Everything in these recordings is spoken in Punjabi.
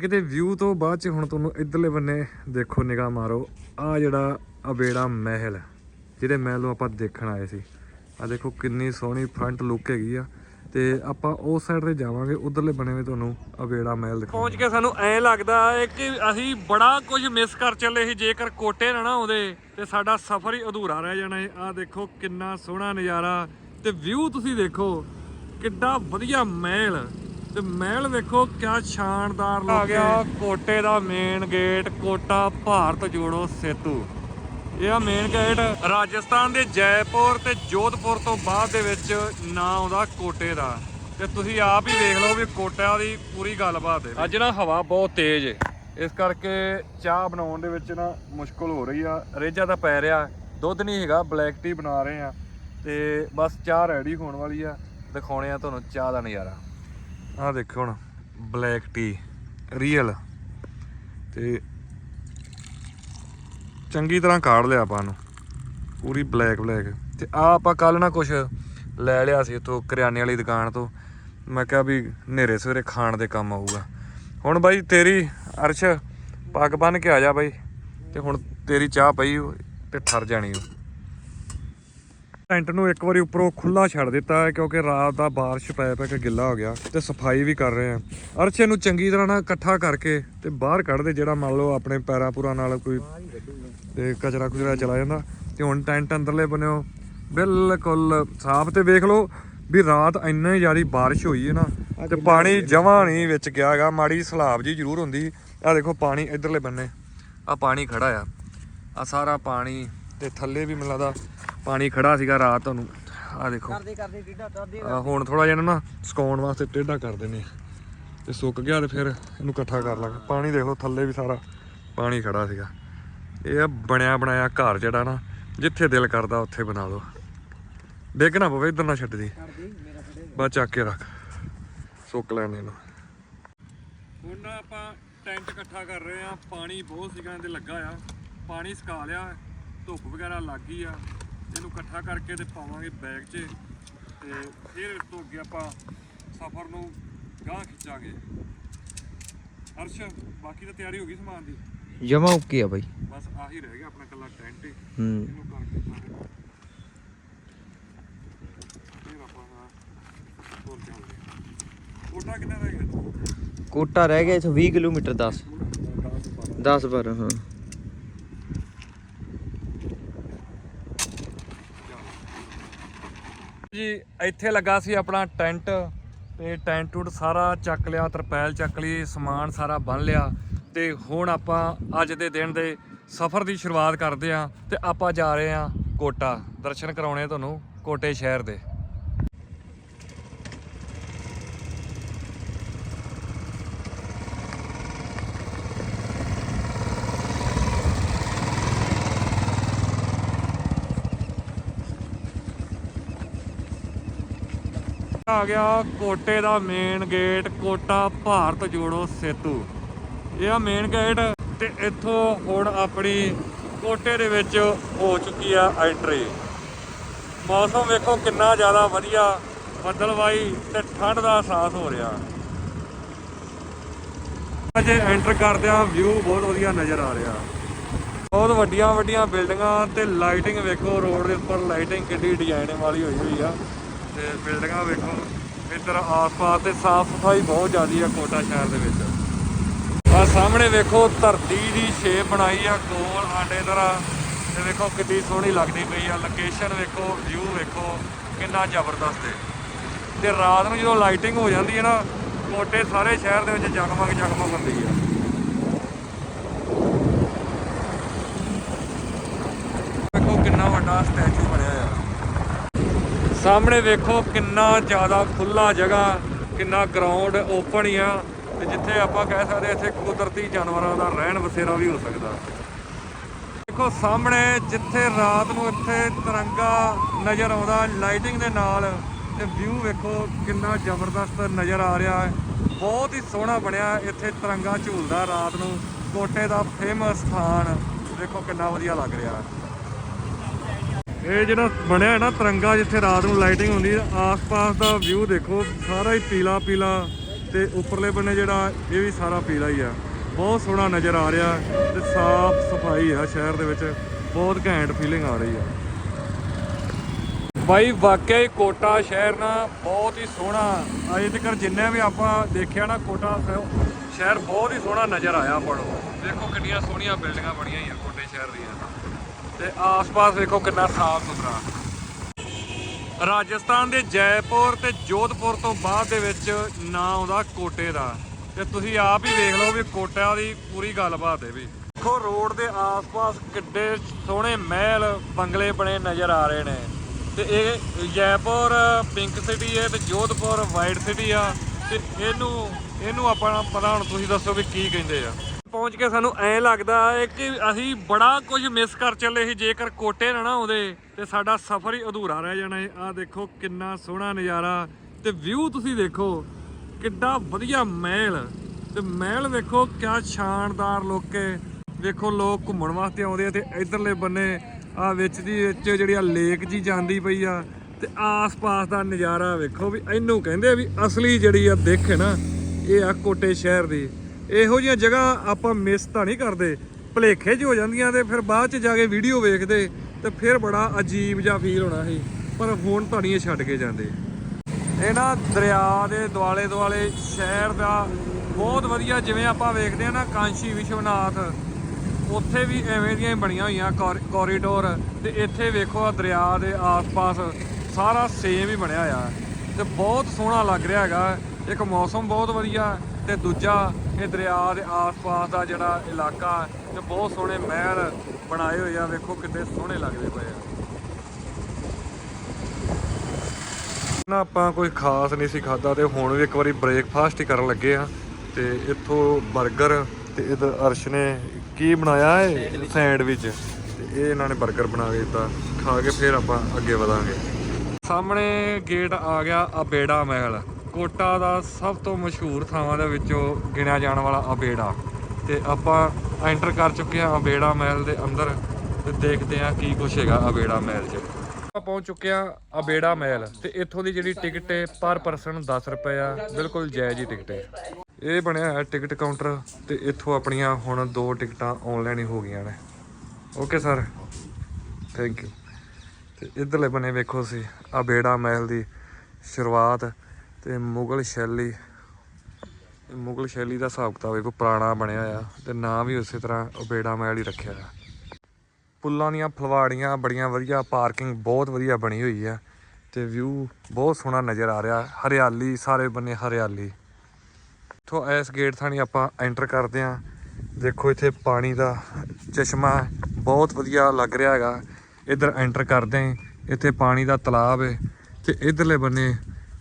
ਕਿਤੇ ਵਿਊ ਤੋਂ ਬਾਅਦ ਚ ਹੁਣ ਤੁਹਾਨੂੰ ਇਧਰਲੇ ਬੰਨੇ ਦੇਖੋ ਨਿਗਾਹ ਮਾਰੋ। ਆ ਜਿਹੜਾ ਅਬੇੜਾ ਮਹਿਲ ਜਿਹੜੇ ਮਹਿਲ ਨੂੰ ਆਪਾਂ ਦੇਖਣ ਆਏ ਸੀ। ਆ ਦੇਖੋ ਕਿੰਨੀ ਸੋਹਣੀ ਫਰੰਟ ਲੁੱਕ ਹੈਗੀ ਆ। ਤੇ ਆਪਾਂ ਉਸ ਸਾਈਡ ਤੇ ਜਾਵਾਂਗੇ, ਉਧਰਲੇ ਬਣੇ ਹੋਏ ਤੁਹਾਨੂੰ ਅਬੇੜਾ ਮਹਿਲ ਦਿਖਾਵਾਂਗੇ ਪਹੁੰਚ ਕੇ ਸਾਨੂੰ ਐਂ ਲੱਗਦਾ ਹੈ ਕਿ ਅਸੀਂ ਬੜਾ ਕੁਝ ਮਿਸ ਕਰ ਚੱਲੇ ਸੀ, ਜੇਕਰ ਕੋਟੇ ਨਾ ਨਾ ਆਉਂਦੇ ਤੇ ਸਾਡਾ ਸਫ਼ਰ ਹੀ ਅਧੂਰਾ ਰਹਿ ਜਾਣਾ ਹੈ। ਆ ਦੇਖੋ ਕਿੰਨਾ ਸੋਹਣਾ ਨਜ਼ਾਰਾ ਤੇ ਵਿਊ ਤੁਸੀਂ ਦੇਖੋ, ਕਿੱਡਾ ਵਧੀਆ ਮਹਿਲ। ਤੇ ਮਹਿਲ ਵੇਖੋ ਕਿਆ ਸ਼ਾਨਦਾਰ ਲੱਗ ਆ ਗਿਆ ਕੋਟੇ ਦਾ ਮੇਨ ਗੇਟ ਕੋਟਾ ਭਾਰਤ ਜੋੜੋ ਸੇਤੂ। ਇਹ ਆ ਮੇਨ ਗੇਟ ਰਾਜਸਥਾਨ ਦੇ ਜੈਪੁਰ ਤੇ ਜੋਧਪੁਰ ਤੋਂ ਬਾਅਦ ਦੇ ਵਿੱਚ ਨਾਂ ਆਉਂਦਾ ਕੋਟੇ ਦਾ। ਤੇ ਤੁਸੀਂ ਆਪ ਹੀ ਵੇਖ ਲਓ ਵੀ ਕੋਟਿਆਂ ਦੀ ਪੂਰੀ ਗੱਲਬਾਤ ਹੈ। ਅੱਜ ਨਾ ਹਵਾ ਬਹੁਤ ਤੇਜ਼ ਹੈ ਇਸ ਕਰਕੇ ਚਾਹ ਬਣਾਉਣ ਦੇ ਵਿੱਚ ਨਾ ਮੁਸ਼ਕਲ ਹੋ ਰਹੀ ਆ। ਰੇਜਾ ਤਾਂ ਪੈ ਰਿਹਾ। ਦੁੱਧ ਨਹੀਂ ਹੈਗਾ ਬਲੈਕ ਟੀ ਬਣਾ ਰਹੇ ਆ। ਤੇ ਬਸ ਚਾਹ ਰੈਡੀ ਹੋਣ ਵਾਲੀ ਆ। ਦਿਖਾਉਣੇ ਆ ਤੁਹਾਨੂੰ ਚਾਹ ਦਾ ਨਜ਼ਾਰਾ। ਆਹ ਦੇਖੋ ਹੁਣ ਬਲੈਕ ਟੀ ਰੀਅਲ ਤੇ ਚੰਗੀ ਤਰ੍ਹਾਂ ਕਾੜ ਲਿਆ ਆਪਾਂ ਨੂੰ। ਪੂਰੀ ਬਲੈਕ ਬਲੈਕ ਤੇ ਆ ਆਪਾਂ ਕੱਲ ਨਾ ਕੁਛ ਲੈ ਲਿਆ ਸੀ ਇਥੋਂ ਕਰਿਆਨੇ ਵਾਲੀ ਦੁਕਾਨ ਤੋਂ। ਮੈਂ ਕਿਹਾ ਵੀ ਹਨੇਰੇ ਸਵੇਰੇ ਖਾਣ ਦੇ ਕੰਮ ਆਊਗਾ। ਹੁਣ ਬਾਈ ਤੇਰੀ ਅਰਸ਼ ਪੱਗ ਬੰਨ ਕੇ ਆ ਜਾ ਬਾਈ। ਤੇ ਹੁਣ ਤੇਰੀ ਚਾਹ ਪਈ ਹੋਈ ਤੇ ਠਰ ਜਾਣੀ ਉਹ ਟੈਂਟ ਨੂੰ ਇੱਕ ਵਾਰੀ ਉੱਪਰੋਂ ਖੁੱਲਾ ਛੱਡ ਦਿੱਤਾ ਹੈ ਕਿਉਂਕਿ ਰਾਤ ਦਾ ਬਾਰਿਸ਼ ਪੈ ਪੈ ਕੇ ਗਿੱਲਾ ਹੋ ਗਿਆ ਤੇ ਸਫ਼ਾਈ ਵੀ ਕਰ ਰਹੇ ਆ। ਅਰਸ਼ੇ ਨੂੰ ਚੰਗੀ ਤਰ੍ਹਾਂ ਨਾਲ ਇਕੱਠਾ ਕਰਕੇ ਤੇ ਬਾਹਰ ਕੱਢ ਦੇ ਜਿਹੜਾ ਮੰਨ ਲਓ ਆਪਣੇ ਪੈਰਾਂ ਪੂਰਾ ਨਾਲ ਕੋਈ ਤੇ ਕਚਰਾ ਕੁਚਰਾ ਚਲਾ ਜਾਂਦਾ। ਤੇ ਹੁਣ ਟੈਂਟ ਅੰਦਰਲੇ ਬਣਿਓ ਬਿਲਕੁਲ ਸਾਫ਼ ਤੇ ਵੇਖ ਲਓ ਵੀ ਰਾਤ ਇੰਨਾ ਹੀ ਜ਼ਿਆਦਾ ਬਾਰਿਸ਼ ਹੋਈ ਹੈ ਨਾ ਤੇ ਪਾਣੀ ਜਮਾਂ ਨਹੀਂ ਵਿੱਚ ਗਿਆ ਹੈਗਾ। ਮਾੜੀ ਸਲਾਬ ਜੀ ਜ਼ਰੂਰ ਹੁੰਦੀ। ਆ ਦੇਖੋ ਪਾਣੀ ਇਧਰਲੇ ਬੰਨੇ। ਆ ਪਾਣੀ ਖੜਾ ਆ। ਆ ਸਾਰਾ ਪਾਣੀ ਤੇ ਥੱਲੇ ਵੀ ਮੈਨੂੰ ਲੱਗਦਾ ਪਾਣੀ ਖੜਾ ਸੀਗਾ ਰਾਤ ਤੁਹਾਨੂੰ ਆ ਦੇਖੋ। ਕਰਦੇ ਕਰਦੇ ਟਿੱਡਾ ਕਰਦੇ ਆ ਹੁਣ ਥੋੜਾ ਜਿਹਾ ਨਾ ਸੁਕਾਉਣ ਵਾਸਤੇ ਟੇਢਾ ਕਰ ਆ। ਤੇ ਸੁੱਕ ਗਿਆ ਤੇ ਫਿਰ ਇਹਨੂੰ ਇਕੱਠਾ ਕਰ ਲਾਂਗੇ। ਪਾਣੀ ਦੇਖ ਲਓ ਥੱਲੇ ਵੀ ਸਾਰਾ ਪਾਣੀ ਖੜਾ ਸੀਗਾ। ਇਹ ਆ ਬਣਿਆ ਬਣਾਇਆ ਘਰ ਜਿਹੜਾ ਨਾ ਜਿੱਥੇ ਦਿਲ ਕਰਦਾ ਉੱਥੇ ਬਣਾ ਲਓ। ਡਿੱਗ ਨਾ ਪਵੇ ਇਧਰ ਨਾ ਛੱਡ ਦੀ। ਬਸ ਚੱਕ ਕੇ ਰੱਖ। ਸੁੱਕ ਲੈਣੇ ਇਹਨੂੰ। ਹੁਣ ਆਪਾਂ ਟੈਂਟ ਇਕੱਠਾ ਕਰ ਰਹੇ ਆ ਪਾਣੀ ਬਹੁਤ ਸੀਗਾ ਇਹਦੇ ਲੱਗਾ ਆ। ਪਾਣੀ ਸੁਕਾ ਲਿਆ ਧੁੱਪ ਵਗੈਰਾ ਲੱਗ ਗਈ ਆ। ਇਹਨੂੰ ਇਕੱਠਾ ਕਰਕੇ ਤੇ ਪਾਵਾਂਗੇ ਬੈਗ 'ਚ ਤੇ ਫਿਰ ਇਸ ਤੋਂ ਅੱਗੇ ਆਪਾਂ ਸਫ਼ਰ ਨੂੰ ਗਾਂਹ ਖਿੱਚਾਂਗੇ। ਹਰਸ਼ ਬਾਕੀ ਤਾਂ ਤਿਆਰੀ ਹੋ ਗਈ ਸਮਾਨ ਦੀ? ਜਮਾ ਓਕੇ ਆ ਬਾਈ। ਬਸ ਆਹੀ ਰਹਿ ਗਿਆ ਆਪਣਾ ਕੱਲਾ ਟੈਂਟ ਹੀ। ਹੂੰ। ਇਹਨੂੰ ਕਰਕੇ ਸਾਰੇ। ਫਿਰ ਆਪਾਂ ਹੋਰ ਚੱਲਦੇ ਹਾਂ ਕੋਟਾ ਕਿੰਨਾ ਰਹਿ ਗਿਆ? ਕੋਟਾ ਰਹਿ ਗਿਆ ਇਥੋਂ 20 ਕਿਲੋਮੀਟਰ 10 10 12 ਹਾਂ। ਜੀ, ਇੱਥੇ ਲੱਗਾ ਸੀ ਆਪਣਾ ਟੈਂਟ ਤੇ ਟੈਂਟ ਟੂਟ ਸਾਰਾ ਚੱਕ ਲਿਆ, ਤਰਪੈਲ ਚੱਕ ਲਈ, ਸਮਾਨ ਸਾਰਾ ਬੰਨ ਲਿਆ ਤੇ ਹੁਣ ਆਪਾਂ ਅੱਜ ਦੇ ਦਿਨ ਦੇ ਸਫ਼ਰ ਦੀ ਸ਼ੁਰੂਆਤ ਕਰਦੇ ਆਂ ਤੇ ਆਪਾਂ ਜਾ ਰਹੇ ਆਂ ਕੋਟਾ। ਦਰਸ਼ਨ ਕਰਾਉਣੇ ਤੁਹਾਨੂੰ ਕੋਟੇ ਸ਼ਹਿਰ ਦੇ। ਆ ਗਿਆ ਕੋਟੇ ਦਾ ਮੇਨ ਗੇਟ ਕੋਟਾ ਭਾਰਤ ਜੋੜੋ ਸੇਤੂ। ਇਹ ਆ ਮੇਨ ਗੇਟ ਤੇ ਇੱਥੋਂ ਹੁਣ ਆਪਣੀ ਕੋਟੇ ਦੇ ਵਿੱਚ ਹੋ ਚੁੱਕੀ ਆ ਐਂਟਰੀ ਮੌਸਮ ਵੇਖੋ ਕਿੰਨਾ ਜ਼ਿਆਦਾ ਵਧੀਆ ਬੱਦਲਵਾਈ ਤੇ ਠੰਡ ਦਾ ਅਹਿਸਾਸ ਹੋ ਰਿਹਾ। ਅਜੇ ਐਂਟਰ ਕਰਦਿਆਂ ਵਿਊ ਬਹੁਤ ਵਧੀਆ ਨਜ਼ਰ ਆ ਰਿਹਾ। ਬਹੁਤ ਵੱਡੀਆਂ ਵੱਡੀਆਂ ਬਿਲਡਿੰਗਾਂ ਤੇ ਲਾਈਟਿੰਗ ਵੇਖੋ ਰੋਡ ਦੇ ਉੱਪਰ ਲਾਈਟਿੰਗ ਕਿੱਡੀ ਡਿਜ਼ਾਈਨ ਵਾਲੀ ਹੋਈ ਹੋਈ ਆ। ਤੇ ਬਿਲਡਿੰਗਾਂ ਵੇਖੋ, ਇੱਧਰ ਆਸ-ਪਾਸ ਤੇ ਸਾਫ਼ ਸਫ਼ਾਈ ਬਹੁਤ ਜ਼ਿਆਦੀ ਆ ਕੋਟਾ ਸ਼ਹਿਰ ਦੇ ਵਿੱਚ। ਆ ਸਾਹਮਣੇ ਵੇਖੋ, ਧਰਤੀ ਦੀ ਸ਼ੇਪ ਬਣਾਈ ਆ, ਗੋਲ ਆਂਡੇ ਤਰ੍ਹਾਂ। ਤੇ ਵੇਖੋ ਕਿੰਨੀ ਸੋਹਣੀ ਲੱਗਦੀ ਪਈ ਆ। ਲੋਕੇਸ਼ਨ ਵੇਖੋ ਵਿਊ ਵੇਖੋ, ਕਿੰਨਾ ਜ਼ਬਰਦਸਤ ਹੈ ਤੇ ਰਾਤ ਨੂੰ ਜਦੋਂ ਲਾਈਟਿੰਗ ਹੋ ਜਾਂਦੀ ਹੈ ਨਾ, ਕੋਟੇ ਸਾਰੇ ਸ਼ਹਿਰ ਦੇ ਵਿੱਚ ਜਗਮਗ ਜਗਮਗ ਹੁੰਦੀ ਆ ਵੇਖੋ ਕਿੰਨਾ ਵੱਡਾ ਸਟੈਚੂ ਬਣਿਆ ਆ ਸਾਹਮਣੇ ਵੇਖੋ ਕਿੰਨਾ ਜ਼ਿਆਦਾ ਖੁੱਲਾ ਜਗ੍ਹਾ, ਕਿੰਨਾ ਗਰਾਊਂਡ ਓਪਨ ਹੀ ਆ ਤੇ ਜਿੱਥੇ ਆਪਾਂ ਕਹਿ ਸਕਦੇ ਇੱਥੇ ਕੁਦਰਤੀ ਜਾਨਵਰਾਂ ਦਾ ਰਹਿਣ ਵਸੇਰਾ ਵੀ ਹੋ ਸਕਦਾ। ਦੇਖੋ ਸਾਹਮਣੇ ਜਿੱਥੇ ਰਾਤ ਨੂੰ ਇੱਥੇ ਤਿਰੰਗਾ ਨਜ਼ਰ ਆਉਂਦਾ ਲਾਈਟਿੰਗ ਦੇ ਨਾਲ ਤੇ ਵਿਊ ਵੇਖੋ ਕਿੰਨਾ ਜ਼ਬਰਦਸਤ ਨਜ਼ਰ ਆ ਰਿਹਾ ਹੈ। ਬਹੁਤ ਹੀ ਸੋਹਣਾ ਬਣਿਆ ਇੱਥੇ ਤਿਰੰਗਾ ਝੂਲਦਾ ਰਾਤ ਨੂੰ ਕੋਟੇ ਦਾ ਫੇਮਸ ਸਥਾਨ। ਦੇਖੋ ਕਿੰਨਾ ਵਧੀਆ ਲੱਗ ਰਿਹਾ। ਹੈ ਇਹ ਜਿਹੜਾ ਬਣਿਆ ਹੈ ਨਾ ਤਿਰੰਗਾ ਜਿੱਥੇ ਰਾਤ ਨੂੰ ਲਾਈਟਿੰਗ ਹੁੰਦੀ ਹੈ ਆਸ-ਪਾਸ ਦਾ ਵਿਊ ਦੇਖੋ, ਸਾਰਾ ਹੀ ਪੀਲਾ ਪੀਲਾ ਤੇ ਉੱਪਰਲੇ ਬੰਨੇ ਜਿਹੜਾ, ਇਹ ਵੀ ਸਾਰਾ ਪੀਲਾ ਹੀ ਆ। ਬਹੁਤ ਸੋਹਣਾ ਨਜ਼ਰ ਆ ਰਿਹਾ ਤੇ ਸਾਫ਼ ਸਫ਼ਾਈ ਆ ਸ਼ਹਿਰ ਦੇ ਵਿੱਚ, ਬਹੁਤ ਘੈਂਟ ਫੀਲਿੰਗ ਆ ਰਹੀ ਆ। ਬਾਈ, ਵਾਕਿਆ ਹੀ ਕੋਟਾ ਸ਼ਹਿਰ ਨਾ ਬਹੁਤ ਹੀ ਸੋਹਣਾ। ਅਜੇ ਤੱਕ ਜਿੰਨੇ ਵੀ ਆਪਾਂ ਦੇਖਿਆ ਨਾ ਕੋਟਾ ਸ਼ਹਿਰ ਬਹੁਤ ਹੀ ਸੋਹਣਾ ਨਜ਼ਰ ਆਇਆ ਆਪਾਂ ਨੂੰ। ਦੇਖੋ ਕਿੰਨੀਆਂ ਸੋਹਣੀਆਂ ਬਿਲਡਿੰਗਾਂ ਬਣੀਆਂ ਹੋਈਆਂ ਕੋਟੇ ਸ਼ਹਿਰ ਦੀਆਂ। ਤੇ ਆਸ-ਪਾਸ ਵੇਖੋ ਕਿੰਨਾ ਸਾਫ਼ ਸੁਥਰਾ। ਰਾਜਸਥਾਨ ਦੇ ਜੈਪੁਰ ਤੇ ਜੋਧਪੁਰ ਤੋਂ ਬਾਅਦ ਦੇ ਵਿੱਚ ਨਾਂ ਆਉਂਦਾ ਕੋਟੇ ਦਾ। ਤੇ ਤੁਸੀਂ ਆਪ ਹੀ ਵੇਖ ਲਓ ਵੀ ਕੋਟਿਆਂ ਦੀ ਪੂਰੀ ਗੱਲਬਾਤ ਹੈ ਵੀ। ਦੇਖੋ, ਰੋਡ ਦੇ ਆਸ-ਪਾਸ ਕਿੱਡੇ ਸੋਹਣੇ ਮਹਿਲ ਬੰਗਲੇ ਬਣੇ ਨਜ਼ਰ ਆ ਰਹੇ ਨੇ। ਤੇ ਇਹ ਜੈਪੁਰ ਪਿੰਕ ਸਿਟੀ ਹੈ ਤੇ ਜੋਧਪੁਰ ਵਾਈਟ ਸਿਟੀ ਆ। ਤੇ ਇਹਨੂੰ ਇਹਨੂੰ ਆਪਾਂ ਪਤਾ, ਹੁਣ ਤੁਸੀਂ ਦੱਸੋ ਵੀ ਕੀ ਕਹਿੰਦੇ ਆ। ਪਹੁੰਚ ਕੇ ਸਾਨੂੰ ਐਂ ਲੱਗਦਾ ਹੈ ਕਿ ਅਸੀਂ ਬੜਾ ਕੁਝ ਮਿਸ ਕਰ ਚੱਲੇ ਸੀ, ਜੇਕਰ ਕੋਟੇ ਨਾ ਨਾ ਆਉਂਦੇ ਤੇ ਸਾਡਾ ਸਫ਼ਰ ਹੀ ਅਧੂਰਾ ਰਹਿ ਜਾਣਾ ਹੈ। ਆਹ ਦੇਖੋ ਕਿੰਨਾ ਸੋਹਣਾ ਨਜ਼ਾਰਾ ਤੇ ਵਿਊ ਤੁਸੀਂ ਦੇਖੋ, ਕਿੱਡਾ ਵਧੀਆ ਮਹਿਲ। ਤੇ ਮਹਿਲ ਵੇਖੋ, ਕਿਆ ਸ਼ਾਨਦਾਰ ਲੋਕੇ ਵੇਖੋ, ਲੋਕ ਘੁੰਮਣ ਵਾਸਤੇ ਆਉਂਦੇ ਆ ਤੇ ਇਧਰਲੇ ਬੰਨੇ ਆ ਵਿੱਚ ਦੀ ਵਿੱਚ ਜਿਹੜੀ ਆ ਲੇਕ ਜੀ ਜਾਂਦੀ ਪਈ ਆ ਤੇ ਆਸ-ਪਾਸ ਦਾ ਨਜ਼ਾਰਾ ਵੇਖੋ ਵੀ ਇਹਨੂੰ ਕਹਿੰਦੇ ਆ ਵੀ ਅਸਲੀ ਜਿਹੜੀ ਆ, ਦੇਖ ਹੈ ਨਾ, ਇਹ ਆ ਕੋਟੇ ਸ਼ਹਿਰ ਦੀ। ਇਹੋ ਜਿਹੀਆਂ ਜਗ੍ਹਾ ਆਪਾਂ ਮਿਸ ਤਾਂ ਨਹੀਂ ਕਰਦੇ। ਭਲੇਖੇ 'ਚ ਹੋ ਜਾਂਦੀਆਂ ਤੇ ਫਿਰ ਬਾਅਦ 'ਚ ਜਾ ਕੇ ਵੀਡੀਓ ਵੇਖਦੇ ਤੇ ਫਿਰ ਬੜਾ ਅਜੀਬ ਜਿਹਾ ਫੀਲ ਹੋਣਾ ਸੀ। ਪਰ ਹੁਣ ਤਾਂ ਨਹੀਂ ਇਹ ਛੱਡ ਕੇ ਜਾਂਦੇ। ਇਹ ਨਾ ਦਰਿਆ ਦੇ ਦੁਆਲੇ ਦੁਆਲੇ ਸ਼ਹਿਰ ਦਾ ਬਹੁਤ ਵਧੀਆ ਜਿਵੇਂ ਆਪਾਂ ਵੇਖਦੇ ਆ ਨਾ ਕਾਂਸ਼ੀ ਵਿਸ਼ਵਨਾਥ। ਉੱਥੇ ਵੀ ਐਵੇਂ ਦੀਆਂ ਹੀ ਬਣੀਆਂ ਹੋਈਆਂ ਕੋਰੀਡੋਰ ਤੇ ਇੱਥੇ ਵੇਖੋ ਆ ਦਰਿਆ ਦੇ ਆਸ-ਪਾਸ ਸਾਰਾ ਸੇਮ ਹੀ ਬਣਿਆ ਹੋਇਆ। ਤੇ ਬਹੁਤ ਸੋਹਣਾ ਲੱਗ ਰਿਹਾ ਹੈਗਾ। ਇੱਕ ਮੌਸਮ ਬਹੁਤ ਵਧੀਆ ਤੇ ਦੂਜਾ ਇਹ ਦਰਿਆ ਦੇ ਆਸ-ਪਾਸ ਦਾ ਜਿਹੜਾ ਇਲਾਕਾ ਤੇ ਬਹੁਤ ਸੋਹਣੇ ਮਹਿਲ ਬਣਾਏ ਹੋਏ ਆ ਵੇਖੋ ਕਿੰਨੇ ਸੋਹਣੇ ਲੱਗਦੇ ਪਏ ਆ। ਨਾ ਆਪਾਂ ਕੋਈ ਖਾਸ ਨਹੀਂ ਸੀ ਖਾਦਾ ਤੇ ਹੁਣ ਵੀ ਇੱਕ ਵਾਰੀ ਬ੍ਰੇਕਫਾਸਟ ਹੀ ਕਰਨ ਲੱਗੇ ਆ। ਤੇ ਇੱਥੋਂ 버ਗਰ ਤੇ ਇਧਰ ਅਰਸ਼ ਨੇ ਕੀ ਬਣਾਇਆ ਹੈ ਸੈਂਡਵਿਚ ਤੇ ਇਹ ਇਹਨਾਂ ਨੇ 버ਗਰ ਬਣਾ ਕੇ ਦਿੱਤਾ। ਖਾ ਕੇ ਫਿਰ ਆਪਾਂ ਅੱਗੇ ਵਧਾਂਗੇ। ਸਾਹਮਣੇ ਗੇਟ ਆ ਗਿਆ ਅਬੇੜਾ ਮਹਿਲ। ਕੋਟਾ ਦਾ ਸਭ ਤੋਂ ਮਸ਼ਹੂਰ ਥਾਵਾਂ ਦੇ ਵਿੱਚੋਂ ਗਿਣਿਆ ਜਾਣ ਵਾਲਾ ਅਬੇੜਾ। ਤੇ ਆਪਾਂ ਐਂਟਰ ਕਰ ਚੁੱਕੇ ਹਾਂ ਅਬੇੜਾ ਮਹਿਲ ਦੇ ਅੰਦਰ ਤੇ ਦੇਖਦੇ ਹਾਂ ਕੀ ਕੁਛ ਹੈਗਾ ਅਬੇੜਾ ਮਹਿਲ 'ਚ। ਆਪਾਂ ਪਹੁੰਚ ਚੁੱਕੇ ਹਾਂ ਅਬੇੜਾ ਮਹਿਲ ਤੇ ਇੱਥੋਂ ਦੀ ਜਿਹੜੀ ਟਿਕਟ ਹੈ ਪਰ ਪਰਸਨ 10 ਰੁਪਏ ਆ, ਬਿਲਕੁਲ ਜਾਇਜ਼ ਹੀ ਟਿਕਟ ਹੈ। ਇਹ ਬਣਿਆ ਹੈ ਟਿਕਟ ਕਾਊਂਟਰ ਤੇ ਇੱਥੋਂ ਆਪਣੀਆਂ ਹੁਣ ਦੋ ਟਿਕਟਾਂ ਆਨਲਾਈਨ ਹੀ ਹੋ ਗਈਆਂ ਨੇ। ਓਕੇ ਸਰ ਥੈਂਕ ਯੂ ਤੇ ਇਧਰਲੇ ਬਣੇ ਵੇਖੋ ਸੀ ਅਬੇੜਾ ਮਹਿਲ ਦੀ ਸ਼ੁਰੂਆਤ ਤੇ ਮੁਗਲ ਸ਼ੈਲੀ ਮੁਗਲ ਸ਼ੈਲੀ ਦਾ ਹਿਸਾਬ ਕਿਤਾਬ ਵੇਖੋ ਪੁਰਾਣਾ ਬਣਿਆ ਹੋਇਆ ਤੇ ਨਾਂ ਵੀ ਉਸੇ ਤਰ੍ਹਾਂ ਅਬੇੜਾ ਮਹਿਲ ਹੀ ਰੱਖਿਆ ਆ। ਪੁੱਲਾਂ ਦੀਆਂ ਫਲਵਾੜੀਆਂ ਬੜੀਆਂ ਵਧੀਆ, ਪਾਰਕਿੰਗ ਬਹੁਤ ਵਧੀਆ ਬਣੀ ਹੋਈ ਆ ਤੇ ਵਿਊ ਬਹੁਤ ਸੋਹਣਾ ਨਜ਼ਰ ਆ ਰਿਹਾ, ਹਰਿਆਲੀ, ਸਾਰੇ ਬੰਨੇ ਹਰਿਆਲੀ। ਇੱਥੋਂ ਇਸ ਗੇਟ ਥਾਣੀ ਆਪਾਂ ਐਂਟਰ ਕਰਦੇ ਆ। ਦੇਖੋ ਇੱਥੇ ਪਾਣੀ ਦਾ ਚਸ਼ਮਾ ਬਹੁਤ ਵਧੀਆ ਲੱਗ ਰਿਹਾ ਹੈਗਾ। ਇੱਧਰ ਐਂਟਰ ਕਰਦੇ ਆਂ, ਇੱਥੇ ਪਾਣੀ ਦਾ ਤਲਾਬ ਹੈ ਤੇ ਇਧਰਲੇ ਬੰਨੇ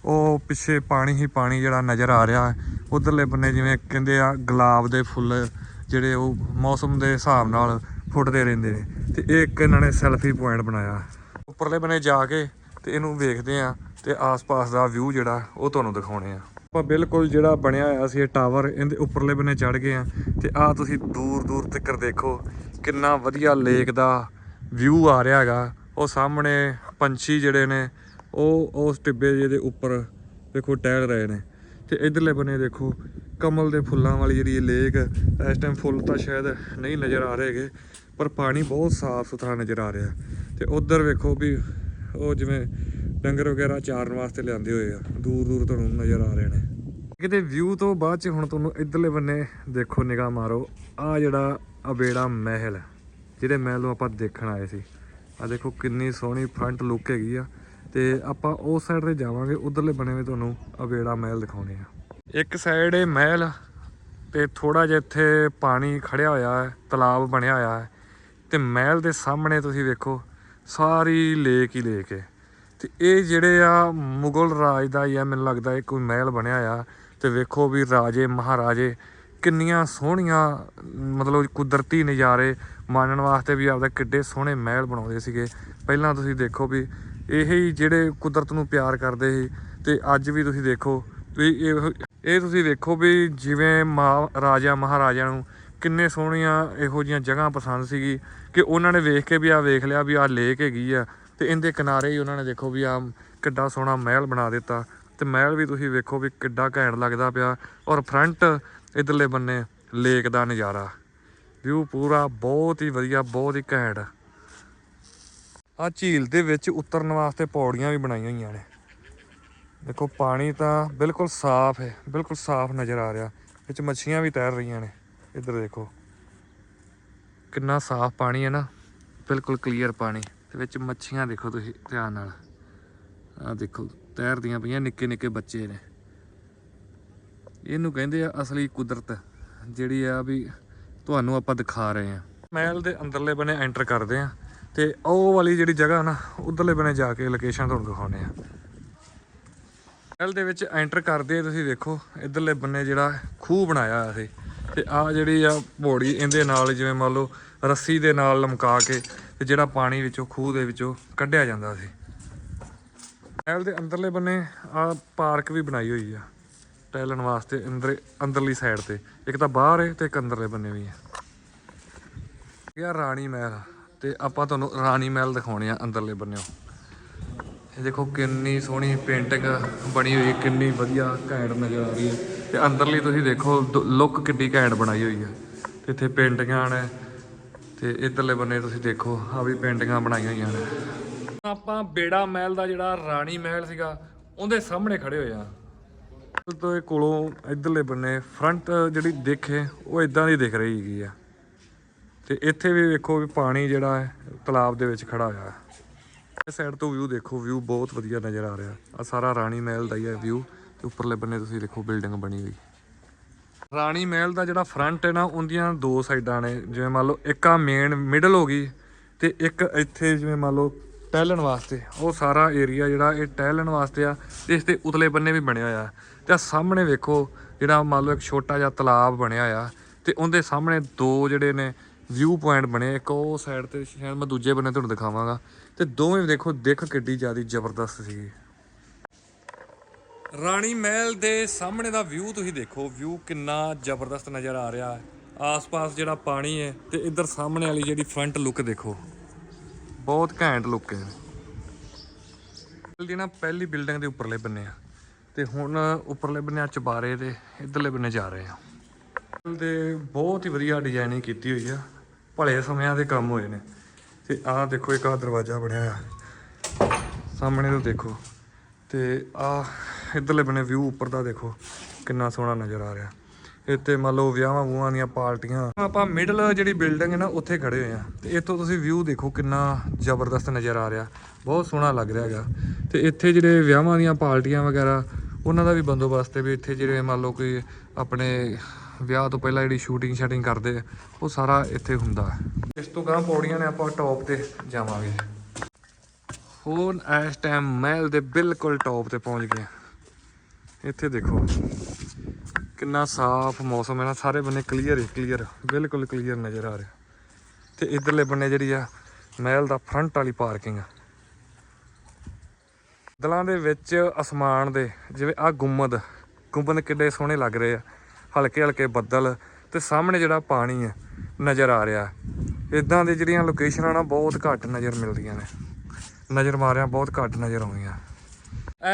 ਉਹ ਪਿੱਛੇ ਪਾਣੀ ਹੀ ਪਾਣੀ ਜਿਹੜਾ ਨਜ਼ਰ ਆ ਰਿਹਾ ਹੈ। ਉਧਰਲੇ ਬੰਨੇ ਜਿਵੇਂ ਕਹਿੰਦੇ ਆ, ਗੁਲਾਬ ਦੇ ਫੁੱਲ ਜਿਹੜੇ ਉਹ ਮੌਸਮ ਦੇ ਹਿਸਾਬ ਨਾਲ ਫੁੱਟਦੇ ਰਹਿੰਦੇ ਨੇ। ਤੇ ਇਹ ਇੱਕ ਇਹਨਾਂ ਨੇ ਸੈਲਫੀ ਪੁਆਇੰਟ ਬਣਾਇਆ। ਉੱਪਰਲੇ ਬੰਨੇ ਜਾ ਕੇ ਤੇ ਇਹਨੂੰ ਵੇਖਦੇ ਆ ਤੇ ਆਸ-ਪਾਸ ਦਾ ਵਿਊ ਜਿਹੜਾ, ਉਹ ਤੁਹਾਨੂੰ ਦਿਖਾਉਣੇ ਆ। ਆਪਾਂ ਬਿਲਕੁਲ ਜਿਹੜਾ ਬਣਿਆ ਹੋਇਆ ਸੀ ਇਹ ਟਾਵਰ, ਇਹਦੇ ਉੱਪਰਲੇ ਬੰਨੇ ਚੜ ਗਏ ਆ ਤੇ ਆ ਤੁਸੀਂ ਦੂਰ ਦੂਰ ਤੱਕ ਦੇਖੋ ਕਿੰਨਾ ਵਧੀਆ ਲੇਕ ਦਾ ਵਿਊ ਆ ਰਿਹਾ ਹੈਗਾ। ਉਹ ਸਾਹਮਣੇ ਪੰਛੀ ਜਿਹੜੇ ਨੇ ਉਹ ਉਸ ਟਿੱਬੇ ਜਿਹੇ ਦੇ ਉੱਪਰ ਦੇਖੋ ਟਹਿਲ ਰਹੇ ਨੇ ਤੇ ਇਧਰਲੇ ਬੰਨੇ ਦੇਖੋ ਕਮਲ ਦੇ ਫੁੱਲਾਂ ਵਾਲੀ ਜਿਹੜੀ ਲੇਕ, ਇਸ ਟਾਈਮ ਫੁੱਲ ਤਾਂ ਸ਼ਾਇਦ ਨਹੀਂ ਨਜ਼ਰ ਆ ਰਹੇਗੇ ਪਰ ਪਾਣੀ ਬਹੁਤ ਸਾਫ਼ ਸੁਥਰਾ ਨਜ਼ਰ ਆ ਰਿਹਾ। ਤੇ ਉਧਰ ਵੇਖੋ ਵੀ ਉਹ ਜਿਵੇਂ ਡੰਗਰ ਵਗੈਰਾ ਚਾਰਨ ਵਾਸਤੇ ਲਿਆਂਦੇ ਹੋਏ ਆ, ਦੂਰ ਦੂਰ ਤੁਹਾਨੂੰ ਨਜ਼ਰ ਆ ਰਹੇ ਨੇ। ਕਿਤੇ ਵਿਊ ਤੋਂ ਬਾਅਦ ਚ ਹੁਣ ਤੁਹਾਨੂੰ ਇਧਰਲੇ ਬੰਨੇ ਦੇਖੋ ਨਿਗਾਹ ਮਾਰੋ ਆ ਜਿਹੜਾ ਅਬੇੜਾ ਮਹਿਲ ਜਿਹਦੇ ਮਹਿਲ ਨੂੰ ਆਪਾਂ ਦੇਖਣ ਆਏ ਸੀ। ਆ ਦੇਖੋ ਕਿੰਨੀ ਸੋਹਣੀ ਫਰੰਟ ਲੁੱਕ ਹੈਗੀ ਆ। ਤੇ ਆਪਾਂ ਉਸ ਸਾਈਡ ਤੇ ਜਾਵਾਂਗੇ, ਉਧਰਲੇ ਬਣੇ ਵੀ ਤੁਹਾਨੂੰ ਅਬੇੜਾ ਮਹਿਲ ਦਿਖਾਉਣੇ ਆ। ਇੱਕ ਸਾਈਡ ਇਹ ਮਹਿਲ ਤੇ ਥੋੜਾ ਜਿਹਾ ਇੱਥੇ ਪਾਣੀ ਖੜਿਆ ਹੋਇਆ ਹੈ, ਤਲਾਬ ਬਣਿਆ ਹੋਇਆ ਹੈ, ਤੇ ਮਹਿਲ ਦੇ ਸਾਹਮਣੇ ਤੁਸੀਂ ਵੇਖੋ, ਸਾਰੀ ਲੇਕ ਹੀ ਲੇਕ ਹੈ। ਤੇ ਇਹ ਜਿਹੜੇ ਆ ਮੁਗਲ ਰਾਜ ਦਾ ਹੀ ਆ ਮੈਨੂੰ ਲੱਗਦਾ ਇਹ ਕੋਈ ਮਹਿਲ ਬਣਿਆ ਆ ਤੇ ਵੇਖੋ ਵੀ ਰਾਜੇ, ਮਹਾਰਾਜੇ ਕਿੰਨੀਆਂ ਸੋਹਣੀਆਂ, ਮਤਲਬ ਕੁਦਰਤੀ ਨਜ਼ਾਰੇ ਮਾਣਨ ਵਾਸਤੇ ਵੀ ਆਪਦਾ ਕਿੱਡੇ ਸੋਹਣੇ ਮਹਿਲ ਬਣਾਉਂਦੇ ਸੀਗੇ। ਪਹਿਲਾਂ ਤੁਸੀਂ ਦੇਖੋ ਵੀ ਇਹ ਹੀ ਜਿਹੜੇ ਕੁਦਰਤ ਨੂੰ ਪਿਆਰ ਕਰਦੇ ਸੀ ਤੇ ਅੱਜ ਵੀ ਤੁਸੀਂ ਦੇਖੋ, ਵੀ ਇਹ ਇਹ ਤੁਸੀਂ ਵੇਖੋ ਵੀ ਜਿਵੇਂ ਮਾ ਰਾਜਾ ਮਹਾਰਾਜਾ ਨੂੰ ਕਿੰਨੇ ਸੋਹਣੀਆਂ ਇਹੋ ਜੀਆਂ ਜਗ੍ਹਾ ਪਸੰਦ ਸੀਗੀ ਕਿ ਉਹਨਾਂ ਨੇ ਵੇਖ ਕੇ ਵੀ ਆ ਵੇਖ ਲਿਆ ਵੀ ਆ ਲੇਕ ਹੈਗੀ ਆ ਤੇ ਇਹਦੇ ਕਿਨਾਰੇ ਹੀ ਉਹਨਾਂ ਨੇ ਦੇਖੋ ਵੀ ਆ ਕਿੱਡਾ ਸੋਹਣਾ ਮਹਿਲ ਬਣਾ ਦਿੱਤਾ ਤੇ ਮਹਿਲ ਵੀ ਤੁਸੀਂ ਵੇਖੋ ਵੀ ਕਿੱਡਾ ਘੈਂਟ ਲੱਗਦਾ ਪਿਆ ਔਰ ਫਰੰਟ ਇਧਰਲੇ ਬੰਨੇ ਲੇਕ ਦਾ ਨਜ਼ਾਰਾ। ਵਿਊ ਪੂਰਾ ਬਹੁਤ ਹੀ ਵਧੀਆ, ਬਹੁਤ ਹੀ ਘੈਂਟ। ਆ ਝੀਲ ਦੇ ਵਿੱਚ ਉਤਰਨ ਵਾਸਤੇ ਪੌੜੀਆਂ ਵੀ ਬਣਾਈਆਂ ਹੋਈਆਂ ਨੇ। ਦੇਖੋ, ਪਾਣੀ ਤਾਂ ਬਿਲਕੁਲ ਸਾਫ਼ ਹੈ, ਬਿਲਕੁਲ ਸਾਫ਼ ਨਜ਼ਰ ਆ ਰਿਹਾ। ਵਿੱਚ ਮੱਛੀਆਂ ਵੀ ਤੈਰ ਰਹੀਆਂ ਨੇ। ਇੱਧਰ ਦੇਖੋ, ਕਿੰਨਾ ਸਾਫ਼ ਪਾਣੀ ਹੈ ਨਾ। ਬਿਲਕੁਲ ਕਲੀਅਰ ਪਾਣੀ। ਤੇ ਵਿੱਚ ਮੱਛੀਆਂ ਦੇਖੋ ਤੁਸੀਂ, ਧਿਆਨ ਨਾਲ। ਆ ਦੇਖੋ, ਤੈਰਦੀਆਂ ਪਈਆਂ ਨਿੱਕੇ ਨਿੱਕੇ ਬੱਚੇ ਨੇ। ਇਹਨੂੰ ਕਹਿੰਦੇ ਆ ਅਸਲੀ ਕੁਦਰਤ, ਜਿਹੜੀ ਆ ਵੀ ਤੁਹਾਨੂੰ ਆਪਾਂ ਦਿਖਾ ਰਹੇ ਆ ਮਹਿਲ ਦੇ ਅੰਦਰਲੇ ਬਨੇ ਐਂਟਰ ਕਰਦੇ ਆ ਤੇ ਉਹ ਵਾਲੀ ਜਿਹੜੀ ਜਗ੍ਹਾ ਨਾ, ਉਧਰਲੇ ਬਨੇ ਜਾ ਕੇ ਲੋਕੇਸ਼ਨ ਤੁਹਾਨੂੰ ਦਿਖਾਉਣੇ ਆ ਮਹਿਲ ਦੇ ਵਿੱਚ ਐਂਟਰ ਕਰਦੇ ਆ ਤੁਸੀਂ ਦੇਖੋ, ਇਧਰਲੇ ਬੰਨੇ ਜਿਹੜਾ ਖੂਹ ਬਣਾਇਆ ਹੋਇਆ ਸੀ। ਤੇ ਆ ਜਿਹੜੀ ਆ ਪੌੜੀ, ਇਹਦੇ ਨਾਲ ਜਿਵੇਂ ਮੰਨ ਲਓ ਰੱਸੀ ਦੇ ਨਾਲ ਲਮਕਾ ਕੇ ਤੇ ਜਿਹੜਾ ਪਾਣੀ ਵਿੱਚੋਂ, ਖੂਹ ਦੇ ਵਿੱਚੋਂ ਕੱਢਿਆ ਜਾਂਦਾ ਸੀ। ਮਹਿਲ ਦੇ ਅੰਦਰਲੇ ਬੰਨੇ ਆ ਪਾਰਕ ਵੀ ਬਣਾਈ ਹੋਈ ਆ, ਟਹਿਲਣ ਵਾਸਤੇ ਅੰਦਰ, ਅੰਦਰਲੀ ਸਾਈਡ ਤੇ। ਇੱਕ ਤਾਂ ਬਾਹਰ ਹੈ ਤੇ ਇੱਕ ਅੰਦਰਲੇ ਬੰਨੇ ਵੀ ਹੈ। ਇਹ ਆ ਰਾਣੀ ਮਹਿਲ। ਤੇ ਆਪਾਂ ਤੁਹਾਨੂੰ ਰਾਣੀ ਮਹਿਲ ਦਿਖਾਉਣੇ ਆ ਅੰਦਰਲੇ ਬੰਨਿਓ। ਇਹ ਦੇਖੋ ਕਿੰਨੀ ਸੋਹਣੀ ਪੇਂਟਿੰਗ ਬਣੀ ਹੋਈ ਕਿੰਨੀ ਵਧੀਆ ਘੈਂਟ ਨਜ਼ਰ ਆ ਰਹੀ ਹੈ। ਤੇ ਅੰਦਰਲੀ ਤੁਸੀਂ ਦੇਖੋ ਲੁੱਕ ਕਿੰਨੀ ਘੈਂਟ ਬਣਾਈ ਹੋਈ ਹੈ। ਤੇ ਇੱਥੇ ਪੇਂਟਿੰਗਾਂ ਨੇ, ਤੇ ਇਧਰਲੇ ਬੰਨੇ ਤੁਸੀਂ ਦੇਖੋ ਆ ਵੀ ਪੇਂਟਿੰਗਾਂ ਬਣਾਈਆਂ ਹੋਈਆਂ ਨੇ। ਆਪਾਂ ਬੇੜਾ ਮਹਿਲ ਦਾ ਜਿਹੜਾ ਰਾਣੀ ਮਹਿਲ ਸੀਗਾ, ਉਹਦੇ ਸਾਹਮਣੇ ਖੜੇ ਹੋਏ ਆ। ਤੋਂ ਇਹ ਕੋਲੋਂ ਇਧਰਲੇ ਬੰਨੇ ਫਰੰਟ ਜਿਹੜੀ ਦੇਖੇ, ਉਹ ਇਦਾਂ ਦੀ ਦਿਖ ਰਹੀ ਹੈਗੀ ਆ। ਤੇ ਇੱਥੇ ਵੀ ਵੇਖੋ ਵੀ ਪਾਣੀ ਜਿਹੜਾ ਹੈ, ਤਲਾਬ ਦੇ ਵਿੱਚ ਖੜਾ ਹੋਇਆ ਹੈ। ਇਸ ਸਾਈਡ ਤੋਂ ਵਿਊ ਦੇਖੋ ਵਿਊ ਬਹੁਤ ਵਧੀਆ ਨਜ਼ਰ ਆ ਰਿਹਾ। ਆ ਸਾਰਾ ਰਾਣੀ ਮਹਿਲ ਦਾ ਹੀ ਹੈ ਵਿਊ ਤੇ ਉੱਪਰਲੇ ਬੰਨੇ ਤੁਸੀਂ ਦੇਖੋ ਬਿਲਡਿੰਗ ਬਣੀ ਹੋਈ। ਰਾਣੀ ਮਹਿਲ ਦਾ ਜਿਹੜਾ ਫਰੰਟ ਹੈ ਨਾ, ਉਹਦੀਆਂ ਦੋ ਸਾਈਡਾਂ ਨੇ। ਜਿਵੇਂ ਮੰਨ ਲਓ ਇੱਕ ਆ ਮੇਨ ਮਿਡਲ ਹੋ ਗਈ ਤੇ ਇੱਕ ਇੱਥੇ ਜਿਵੇਂ ਮੰਨ ਲਓ ਟਹਿਲਣ ਵਾਸਤੇ। ਉਹ ਸਾਰਾ ਏਰੀਆ ਜਿਹੜਾ ਇਹ ਟਹਿਲਣ ਵਾਸਤੇ ਆ ਤੇ ਇਸ ਦੇ ਉਤਲੇ ਬੰਨੇ ਵੀ ਬਣਿਆ ਹੋਇਆ। ਤੇ ਸਾਹਮਣੇ ਵੇਖੋ ਜਿਹੜਾ ਮੰਨ ਲਓ ਇੱਕ ਛੋਟਾ ਜਿਹਾ ਤਲਾਬ ਬਣਿਆ ਹੋਇਆ ਤੇ ਉਹਦੇ ਸਾਹਮਣੇ ਦੋ ਜਿਹੜੇ ਨੇ ਵਿਊ ਪੁਆਇੰਟ ਬਣੇ ਇੱਕ ਉਹ ਸਾਈਡ ਤੇ ਸ਼ਾਇਦ ਮੈਂ ਦੂਜੇ ਬੰਨੇ ਤੁਹਾਨੂੰ ਦਿਖਾਵਾਂਗਾ। ਤੇ ਦੋਵੇਂ ਦੇਖੋ, ਦਿੱਖ ਕਿੱਡੀ ਜ਼ਿਆਦਾ ਜ਼ਬਰਦਸਤ ਸੀਗੀ ਰਾਣੀ ਮਹਿਲ ਦੇ ਸਾਹਮਣੇ ਦਾ ਵਿਊ ਤੁਸੀਂ ਦੇਖੋ। ਵਿਊ ਕਿੰਨਾ ਜ਼ਬਰਦਸਤ ਨਜ਼ਰ ਆ ਰਿਹਾ ਹੈ। ਆਸ-ਪਾਸ ਜਿਹੜਾ ਪਾਣੀ ਹੈ ਤੇ ਇੱਧਰ ਸਾਹਮਣੇ ਵਾਲੀ ਜਿਹੜੀ ਫਰੰਟ ਲੁੱਕ ਦੇਖੋ। ਬਹੁਤ ਘੈਂਟ ਲੁੱਕ ਹੈ। ਜਿਹੜਾ ਪਹਿਲੀ ਬਿਲਡਿੰਗ ਦੇ ਉੱਪਰਲੇ ਬੰਨੇ ਆ। ਤੇ ਹੁਣ ਉੱਪਰਲੇ ਬੰਨੇ ਚਬਾਰੇ ਤੇ ਇੱਧਰਲੇ ਬੰਨੇ ਜਾ ਰਹੇ ਆ। ਦੇ ਬਹੁਤ ਹੀ ਵਧੀਆ ਡਿਜ਼ਾਈਨਿੰਗ ਕੀਤੀ ਹੋਈ ਆ। ਭਲੇ ਸਮਿਆਂ ਦੇ ਕੰਮ ਹੋਏ ਨੇ। ਤੇ ਆਹ ਦੇਖੋ, ਇੱਕ ਆ ਦਰਵਾਜ਼ਾ ਬਣਿਆ ਆ ਸਾਹਮਣੇ ਤੋਂ ਦੇਖੋ। ਤੇ ਆ ਇਧਰਲੇ ਬਣੇ ਵਿਊ ਉੱਪਰ ਦਾ ਦੇਖੋ, ਕਿੰਨਾ ਸੋਹਣਾ ਨਜ਼ਰ ਆ ਰਿਹਾ। ਇੱਥੇ ਮੰਨ ਲਓ ਵਿਆਹਾਂ ਵੂਹਾਂ ਦੀਆਂ ਪਾਰਟੀਆਂ। ਆਪਾਂ ਮਿਡਲ ਜਿਹੜੀ ਬਿਲਡਿੰਗ ਹੈ ਨਾ, ਉੱਥੇ ਖੜੇ ਹੋਏ ਆ ਤੇ ਇੱਥੋਂ ਤੁਸੀਂ ਵਿਊ ਦੇਖੋ, ਕਿੰਨਾ ਜ਼ਬਰਦਸਤ ਨਜ਼ਰ ਆ ਰਿਹਾ। ਬਹੁਤ ਸੋਹਣਾ ਲੱਗ ਰਿਹਾ ਹੈਗਾ। ਤੇ ਇੱਥੇ ਜਿਹੜੇ ਵਿਆਹਾਂ ਦੀਆਂ ਪਾਰਟੀਆਂ ਵਗੈਰਾ, ਉਹਨਾਂ ਦਾ ਵੀ ਬੰਦੋਬਸਤ ਹੈ ਵੀ ਇੱਥੇ ਜਿਹੜੇ ਮੰਨ ਲਓ ਕੋਈ ਆਪਣੇ ਵਿਆਹ ਤੋਂ ਪਹਿਲਾਂ ਜਿਹੜੀ ਸ਼ੂਟਿੰਗ ਸ਼ਾਟਿੰਗ ਕਰਦੇ ਆ, ਉਹ ਸਾਰਾ ਇੱਥੇ ਹੁੰਦਾ ਹੈ। ਇਸ ਤੋਂ ਗਾਂ ਪੌੜੀਆਂ ਨੇ ਆਪਾਂ ਟੌਪ ਤੇ ਜਾਵਾਂਗੇ। ਹੁਣ ਇਸ ਟਾਈਮ ਮਹਿਲ ਦੇ ਬਿਲਕੁਲ ਟੌਪ ਤੇ ਪਹੁੰਚ ਗਏ ਇੱਥੇ ਦੇਖੋ ਕਿੰਨਾ ਸਾਫ਼ ਮੌਸਮ ਹੈ ਨਾ ਸਾਰੇ ਬੰਨੇ ਕਲੀਅਰ ਹੀ ਕਲੀਅਰ ਬਿਲਕੁਲ ਕਲੀਅਰ ਨਜ਼ਰ ਆ ਰਿਹਾ। ਤੇ ਇਧਰਲੇ ਬੰਨੇ ਜਿਹੜੀ ਆ ਮਹਿਲ ਦਾ ਫਰੰਟ ਵਾਲੀ ਪਾਰਕਿੰਗ ਆ। ਦਲਾਂ ਦੇ ਵਿੱਚ ਅਸਮਾਨ ਦੇ ਜਿਵੇਂ ਆ ਗੁੰਮਦ ਗੁੰਮਦ ਕਿੱਡੇ ਸੋਹਣੇ ਲੱਗ ਰਹੇ ਆ। ਹਲਕੇ ਹਲਕੇ ਬੱਦਲ ਤੇ ਸਾਹਮਣੇ ਜਿਹੜਾ ਪਾਣੀ ਹੈ ਨਜ਼ਰ ਆ ਰਿਹਾ। ਇਦਾਂ ਦੇ ਜਿਹੜੀਆਂ ਲੋਕੇਸ਼ਨਾਂ ਨਾ ਬਹੁਤ ਘੱਟ ਨਜ਼ਰ ਮਿਲਦੀਆਂ ਨੇ। ਨਜ਼ਰ ਮਾਰਿਆ ਬਹੁਤ ਘੱਟ ਨਜ਼ਰ ਆਉਂਦੀਆਂ।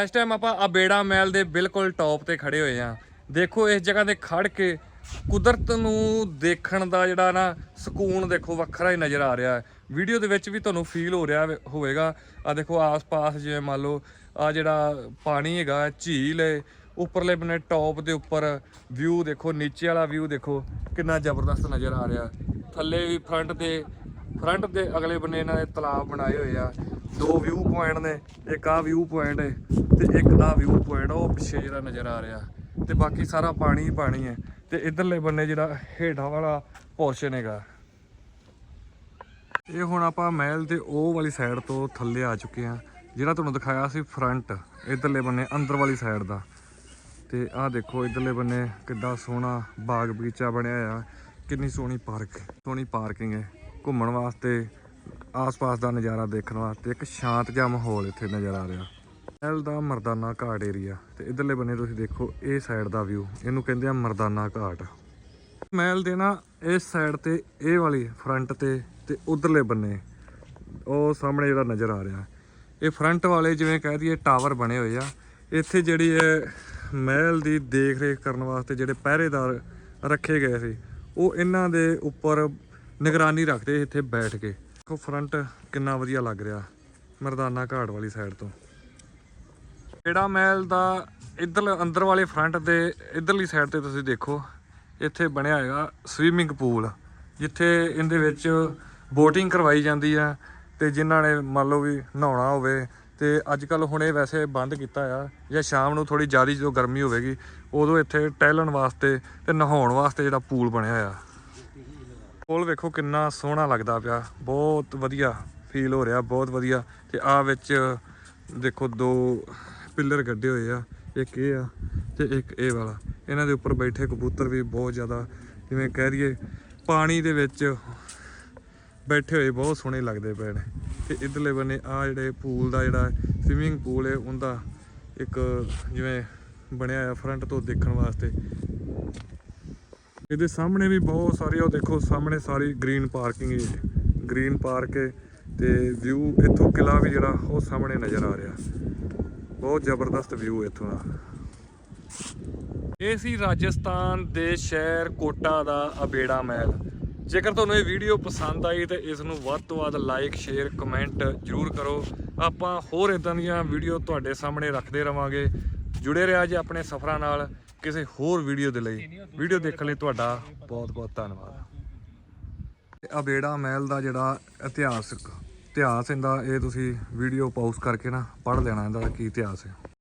ਇਸ ਟਾਈਮ ਆਪਾਂ ਅਬੇੜਾ ਮਹਿਲ ਦੇ ਬਿਲਕੁਲ ਟੌਪ ਤੇ ਖੜੇ ਹੋਏ ਆ ਦੇਖੋ ਇਸ ਜਗ੍ਹਾ ਤੇ ਖੜ ਕੇ ਕੁਦਰਤ ਨੂੰ ਦੇਖਣ ਦਾ ਜਿਹੜਾ ਨਾ ਸਕੂਨ ਦੇਖੋ ਵੱਖਰਾ ਹੀ ਨਜ਼ਰ ਆ ਰਿਹਾ ਹੈ। ਵੀਡੀਓ ਦੇ ਵਿੱਚ ਵੀ ਤੁਹਾਨੂੰ ਫੀਲ ਹੋ ਰਿਹਾ ਹੋਵੇਗਾ। ਆ ਦੇਖੋ ਆਸ-ਪਾਸ ਜਿਵੇਂ ਮੰਨ ਲਓ ਆ ਜਿਹੜਾ ਪਾਣੀ ਹੈਗਾ, ਝੀਲ ਹੈ ਉੱਪਰਲੇ ਬੰਨੇ ਟੌਪ ਦੇ ਉੱਪਰ ਵਿਊ ਦੇਖੋ, ਨੀਚੇ ਵਾਲਾ ਵਿਊ ਦੇਖੋ, ਕਿੰਨਾ ਜ਼ਬਰਦਸਤ ਨਜ਼ਰ ਆ ਰਿਹਾ। ਥੱਲੇ ਵੀ ਫਰੰਟ ਤੇ ਫਰੰਟ ਦੇ ਅਗਲੇ ਬੰਨੇ ਇਹਨਾਂ ਦੇ ਤਲਾਬ ਬਣਾਏ ਹੋਏ ਆ। ਦੋ ਵਿਊ ਪੁਆਇੰਟ ਨੇ, ਇੱਕ ਆ ਵਿਊ ਪੁਆਇੰਟ ਹੈ ਤੇ ਇੱਕ ਆ ਵਿਊ ਪੁਆਇੰਟ ਉਹ ਪਿੱਛੇ ਜਿਹੜਾ ਨਜ਼ਰ ਆ ਰਿਹਾ। ਤੇ ਬਾਕੀ ਸਾਰਾ ਪਾਣੀ ਹੀ ਪਾਣੀ ਹੈ ਤੇ ਇਧਰਲੇ ਬੰਨੇ ਜਿਹੜਾ ਹੇਠਾਂ ਵਾਲਾ ਪੋਰਸ਼ਨ ਹੈਗਾ। ਇਹ ਹੁਣ ਆਪਾਂ ਮਹਿਲ ਦੇ ਉਹ ਵਾਲੀ ਸਾਈਡ ਤੋਂ ਥੱਲੇ ਆ ਚੁੱਕੇ ਆ, ਜਿਹੜਾ ਤੁਹਾਨੂੰ ਦਿਖਾਇਆ ਸੀ ਫਰੰਟ ਇਧਰਲੇ ਬੰਨੇ ਅੰਦਰ ਵਾਲੀ ਸਾਈਡ ਦਾ। ਤੇ ਆਹ ਦੇਖੋ, ਇਧਰਲੇ ਬੰਨੇ ਕਿੱਡਾ ਸੋਹਣਾ ਬਾਗ ਬਗੀਚਾ ਬਣਿਆ ਆ ਕਿੰਨੀ ਸੋਹਣੀ ਪਾਰਕ, ਸੋਹਣੀ ਪਾਰਕਿੰਗ ਹੈ। ਘੁੰਮਣ ਵਾਸਤੇ, ਆਸ-ਪਾਸ ਦਾ ਨਜ਼ਾਰਾ ਦੇਖਣ ਵਾਸਤੇ ਇੱਕ ਸ਼ਾਂਤ ਜਿਹਾ ਮਾਹੌਲ ਇੱਥੇ ਨਜ਼ਰ ਆ ਰਿਹਾ। ਮਹਿਲ ਦਾ ਮਰਦਾਨਾ ਘਾਟ ਏਰੀਆ ਤੇ ਇਧਰਲੇ ਬੰਨੇ ਤੁਸੀਂ ਦੇਖੋ, ਇਹ ਸਾਈਡ ਦਾ ਵਿਊ ਇਹਨੂੰ ਕਹਿੰਦੇ ਆ ਮਰਦਾਨਾ ਘਾਟ। ਮਹਿਲ ਦੇ ਨਾ, ਇਸ ਸਾਈਡ ਤੇ ਇਹ ਵਾਲੀ ਫਰੰਟ ਤੇ ਤੇ ਉਧਰਲੇ ਬੰਨੇ, ਉਹ ਸਾਹਮਣੇ ਜਿਹੜਾ ਨਜ਼ਰ ਆ ਰਿਹਾ। ਇਹ ਫਰੰਟ ਵਾਲੇ ਜਿਵੇਂ ਕਹਿ ਦਈਏ ਟਾਵਰ ਬਣੇ ਹੋਏ ਆ। ਇੱਥੇ ਜਿਹੜੀ ਹੈ ਮਹਿਲ ਦੀ ਦੇਖ ਰੇਖ ਕਰਨ ਵਾਸਤੇ ਜਿਹੜੇ ਪਹਿਰੇਦਾਰ ਰੱਖੇ ਗਏ ਸੀ, ਉਹ ਇਹਨਾਂ ਦੇ ਉੱਪਰ ਨਿਗਰਾਨੀ ਰੱਖਦੇ ਇੱਥੇ ਬੈਠ ਕੇ। ਦੇਖੋ ਫਰੰਟ ਕਿੰਨਾ ਵਧੀਆ ਲੱਗ ਰਿਹਾ, ਮਰਦਾਨਾ ਘਾਟ ਵਾਲੀ ਸਾਈਡ ਤੋਂ। ਜਿਹੜਾ ਮਹਿਲ ਦਾ ਇੱਧਰ ਅੰਦਰ ਵਾਲੇ ਫਰੰਟ ਦੇ ਇੱਧਰਲੀ ਸਾਈਡ ਤੇ ਤੁਸੀਂ ਦੇਖੋ, ਇੱਥੇ ਬਣਿਆ ਹੈਗਾ ਸਵੀਮਿੰਗ ਪੂਲ ਜਿੱਥੇ ਇਹਦੇ ਵਿੱਚ ਬੋਟਿੰਗ ਕਰਵਾਈ ਜਾਂਦੀ ਆ ਤੇ ਜਿਨ੍ਹਾਂ ਨੇ ਮੰਨ ਲਓ ਵੀ ਨਹਾਉਣਾ ਹੋਵੇ ਤੇ ਅੱਜ ਕੱਲ ਹੁਣ ਇਹ ਵੈਸੇ ਬੰਦ ਕੀਤਾ ਆ, ਜਾਂ ਸ਼ਾਮ ਨੂੰ ਥੋੜੀ ਜ਼ਿਆਦਾ ਜਦੋਂ ਗਰਮੀ ਹੋਵੇਗੀ, ਉਦੋਂ ਇੱਥੇ ਟਹਿਲਣ ਵਾਸਤੇ ਤੇ ਨਹਾਉਣ ਵਾਸਤੇ ਜਿਹੜਾ ਪੂਲ ਬਣਿਆ ਆ। ਪੂਲ ਵੇਖੋ ਕਿੰਨਾ ਸੋਹਣਾ ਲੱਗਦਾ ਪਿਆ, ਬਹੁਤ ਵਧੀਆ ਫੀਲ ਹੋ ਰਿਹਾ, ਬਹੁਤ ਵਧੀਆ। ਤੇ ਆ ਵਿੱਚ ਦੇਖੋ ਦੋ ਪਿੱਲਰ ਗੱਡੇ ਹੋਏ ਆ, ਇੱਕ ਇਹ ਆ ਤੇ ਇੱਕ ਇਹ ਵਾਲਾ। ਇਹਨਾਂ ਦੇ ਉੱਪਰ ਬੈਠੇ ਕਬੂਤਰ ਵੀ ਬਹੁਤ ਜ਼ਿਆਦਾ, ਜਿਵੇਂ ਕਹਿ ਰਹੀਏ ਪਾਣੀ ਦੇ ਵਿੱਚ ਬੈਠੇ ਹੋਏ ਬਹੁਤ ਸੋਹਣੇ ਲੱਗਦੇ ਪਏ ਨੇ। ਤੇ ਇਧਰਲੇ ਬੰਨੇ ਆ ਜਿਹੜੇ ਪੂਲ ਦਾ ਜਿਹੜਾ ਸਵਿਮਿੰਗ ਪੂਲ ਹੈ, ਉਹਦਾ ਇੱਕ ਜਿਵੇਂ ਬਣਿਆ ਆ ਫਰੰਟ ਤੋਂ ਦੇਖਣ ਵਾਸਤੇ। ਇਹਦੇ ਸਾਹਮਣੇ ਵੀ ਬਹੁਤ ਸਾਰੇ ਉਹ ਦੇਖੋ ਸਾਹਮਣੇ ਸਾਰੀ ਗ੍ਰੀਨ ਪਾਰਕਿੰਗ ਹੀ ਗ੍ਰੀਨ ਪਾਰਕ ਹੈ ਤੇ ਵਿਊ ਇੱਥੋਂ ਕਿਲਾ ਵੀ ਜਿਹੜਾ, ਉਹ ਸਾਹਮਣੇ ਨਜ਼ਰ ਆ ਰਿਹਾ। ਬਹੁਤ ਜ਼ਬਰਦਸਤ ਵਿਊ ਇੱਥੋਂ ਦਾ। ਇਹ ਸੀ ਰਾਜਸਥਾਨ ਦੇ ਸ਼ਹਿਰ ਕੋਟਾ ਦਾ ਅਬੇੜਾ ਮਹਿਲ। ਜੇਕਰ ਤੁਹਾਨੂੰ ਇਹ ਵੀਡੀਓ ਪਸੰਦ ਆਈ ਤੇ ਇਸ ਨੂੰ ਵੱਧ ਤੋਂ ਵੱਧ ਲਾਈਕ ਸ਼ੇਅਰ ਕਮੈਂਟ ਜਰੂਰ ਕਰੋ। ਆਪਾਂ ਹੋਰ ਇਦਾਂ ਦੀਆਂ ਵੀਡੀਓ ਤੁਹਾਡੇ ਸਾਹਮਣੇ ਰੱਖਦੇ ਰਵਾਂਗੇ। ਜੁੜੇ ਰਿਹਾ ਜੇ ਆਪਣੇ ਸਫ਼ਰਾਂ ਨਾਲ ਕਿਸੇ ਹੋਰ ਵੀਡੀਓ ਦੇ ਲਈ। ਵੀਡੀਓ ਦੇਖਣ ਲਈ ਤੁਹਾਡਾ ਬਹੁਤ ਬਹੁਤ ਧੰਨਵਾਦ। ਤੇ ਅਬੇੜਾ ਮਹਿਲ ਦਾ ਜਿਹੜਾ ਇਤਿਹਾਸਕ ਇਤਿਹਾਸ ਇਹਦਾ, ਇਹ ਤੁਸੀਂ ਵੀਡੀਓ ਪਾਉਸ ਕਰਕੇ ਨਾ ਪੜ੍ਹ ਲੈਣਾ ਇਹਦਾ ਕੀ ਇਤਿਹਾਸ ਹੈ।